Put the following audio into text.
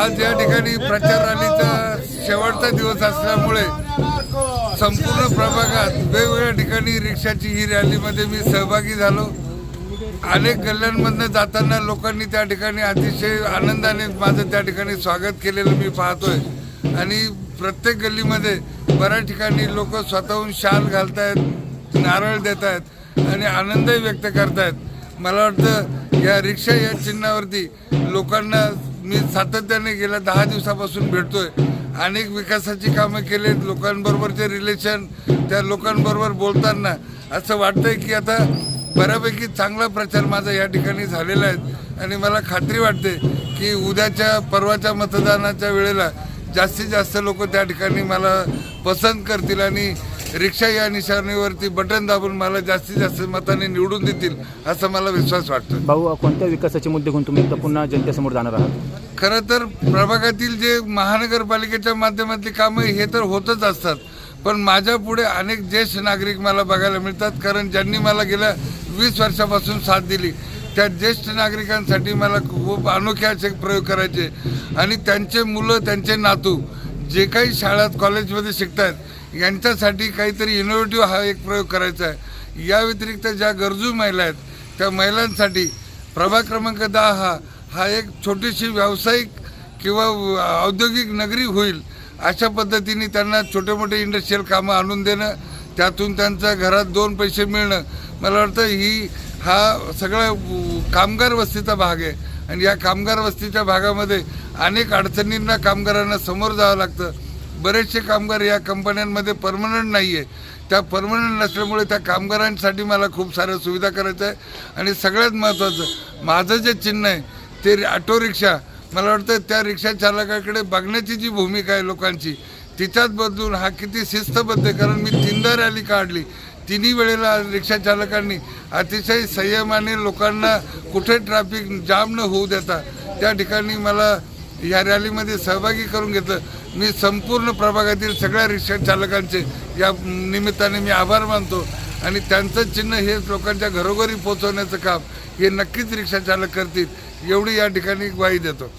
आज या ठिकाणी प्रचार रॅलीचा शेवटचा दिवस असल्यामुळे संपूर्ण प्रभागात वेगवेगळ्या ठिकाणी रिक्षाची ही रॅलीमध्ये मी सहभागी झालो. अनेक गल्ल्यांमधनं जाताना लोकांनी त्या ठिकाणी अतिशय आनंदाने माझं त्या ठिकाणी स्वागत केलेलं मी पाहतोय. आणि प्रत्येक गल्लीमध्ये बऱ्याच ठिकाणी लोक स्वतःहून शाल घालतायत नारळ देत आहेत आणि आनंदही व्यक्त करतायत. मला वाटतं या रिक्षा या चिन्हावरती लोकांना मी सातत्याने गेल्या दहा दिवसापासून भेटतोय. अनेक विकासाची कामं केलीत लोकांबरोबरचे रिलेशन त्या लोकांबरोबर बोलताना. असं वाटतंय की आता बऱ्यापैकी चांगला प्रचार माझा या ठिकाणी झालेला आहे. आणि मला खात्री वाटते की उद्याच्या परवाच्या मतदानाच्या वेळेला जास्तीत जास्त लोक त्या ठिकाणी मला पसंत करतील आणि रिक्षा या निशाणीवरती बटन दाबून मला जास्तीत जास्त मताने निवडून देतील असा मला विश्वास वाटतो भाऊ कोणत्या विकासाचे मुद्दे घेऊन तुम्ही एकदा पुन्हा जनतेसमोर जाणार आहात? खरं तर प्रभागातील जे महानगरपालिकेच्या माध्यमातली कामं हे तर होतच असतात. पण माझ्या पुढे अनेक ज्येष्ठ नागरिक मला बघायला मिळतात कारण ज्यांनी मला गेल्या वीस वर्षापासून साथ दिली त्या ज्येष्ठ नागरिकांसाठी मला खूप अनोखे असे प्रयोग करायचे. आणि त्यांचे मुलं त्यांचे नातू जे काही शाळात कॉलेजमध्ये शिकतात यांच्यासाठी काहीतरी इनोव्हेटिव्ह हा एक प्रयोग करायचा आहे. या व्यतिरिक्त ज्या गरजू महिला आहेत त्या महिलांसाठी प्रभाग क्रमांक दहा हा हा एक छोटीशी व्यावसायिक किंवा औद्योगिक नगरी होईल अशा पद्धतीने त्यांना छोटे मोठे इंडस्ट्रीयल कामं आणून देणं त्यातून त्यांच्या घरात दोन पैसे मिळणं मला वाटतं ही हा सगळा कामगार वस्तीचा भाग आहे. आणि या कामगार वस्तीच्या भागामध्ये अनेक अडचणींना कामगारांना समोर जावं लागतं. बरेचसे कामगार या कंपन्यांमध्ये परमनंट नाही आहे त्या परमनंट नसल्यामुळे त्या कामगारांसाठी मला खूप साऱ्या सुविधा करायच्या आहे आणि सगळ्यात महत्त्वाचं माझं जे चिन्ह आहे ते ऑटो रिक्षा. मला वाटतं त्या रिक्षा चालकाकडे बघण्याची जी भूमिका आहे लोकांची तिच्यात बदलून हा किती शिस्तबद्ध आहे. कारण मी तीनदा रॅली काढली. तिन्ही वेळेला रिक्षा चालकांनी अतिशय संयमाने लोकांना कुठे ट्रॅफिक जाम न होऊ देता त्या ठिकाणी मला या रॅलीमध्ये सहभागी करून घेतलं. मी संपूर्ण प्रभागातील सगळ्या रिक्षा चालकांचे या निमित्ताने मी आभार मानतो. आणि त्यांचं चिन्ह हे लोकांच्या घरोघरी पोहोचवण्याचं काम हे नक्कीच रिक्षा चालक करतील एवढी या ठिकाणी ग्वाही देतो.